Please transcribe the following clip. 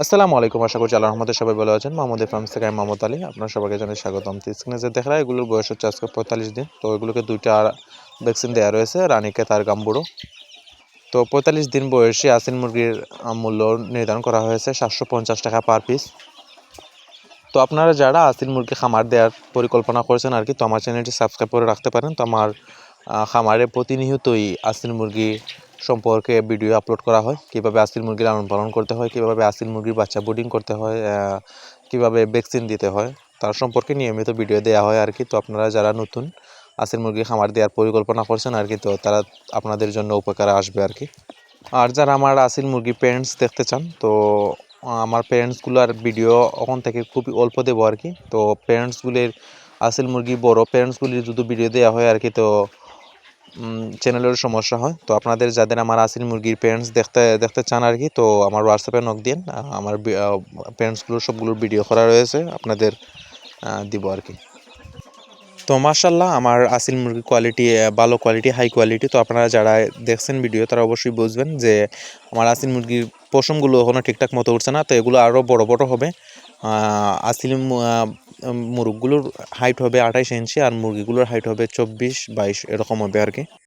আসসালামু আলাইকুম, আশা করছি আল্লাহর রহমতে সবাই ভালো আছেন। মাহমুদের ফার্মস থেকে আমি মোহাম্মদ আলী। আপনার সবাইকে জানাই স্বাগতম। স্ক্রিনে দেখা এগুলোর বয়স হচ্ছে আজকে পঁয়তাল্লিশ দিন। তো এগুলোকে দুইটা ভ্যাকসিন দেওয়া রয়েছে, রানীকে, তার গাম্বুড়ো তো পঁয়তাল্লিশ দিন বয়সী আসিন মুরগির মূল্য নির্ধারণ করা হয়েছে সাতশো পঞ্চাশ টাকা পার পিস তো আপনারা যারা আসিন মুরগি খামার দেওয়ার পরিকল্পনা করেছেন আর কি, তো আমার চ্যানেলটি সাবস্ক্রাইব করে রাখতে পারেন। তো আমার খামারে প্রতিনিয়তই আসিন মুরগি সম্পর্কে ভিডিও আপলোড করা হয়। কীভাবে আসিল মুরগির লালন পালন করতে হয়, কীভাবে আসিল মুরগির বাচ্চা বোর্ডিং করতে হয় কীভাবে ভ্যাকসিন দিতে হয়, তার সম্পর্কে নিয়মিত ভিডিও দেওয়া হয় আর কি। তো আপনারা যারা নতুন আসিল মুরগি খামার দেওয়ার পরিকল্পনা করছেন আর কি, তো তারা আপনাদের জন্য উপকারে আসবে আর কি। আর যারা আমার আসিল মুরগি প্যারেন্টস দেখতে চান, তো আমার প্যারেন্টসগুলোর ভিডিও ওখান থেকে খুবই অল্প দেবো আর কি। তো প্যারেন্টসগুলির আসিল মুরগি বড় প্যারেন্টসগুলির যদি ভিডিও দেওয়া হয় আর কি, তো চ্যানেলের সমস্যা হয়। তো আপনাদের যাদের আমার আসিল মুরগির প্যারেন্টস দেখতে দেখতে চান আর কি, তো আমার হোয়াটসঅ্যাপে নক দিন। আমার প্যারেন্টসগুলোর সবগুলোর ভিডিও করা রয়েছে, আপনাদের দিব আর কি। তো মার্শাল্লাহ আমার আসিল মুরগির কোয়ালিটি ভালো কোয়ালিটি হাই কোয়ালিটি তো আপনারা যারা দেখছেন ভিডিও তারা অবশ্যই বুঝবেন যে আমার আসিল মুরগির পশমগুলো এখনও ঠিকঠাক মতো উঠছে না, তো এগুলো আরও বড় বড় হবে। আসিল মুরগগুলোর হাইট হবে আঠাইশ ইঞ্চি আর মুরগিগুলোর হাইট হবে চব্বিশ বাইশ, এরকম হবে আর কি।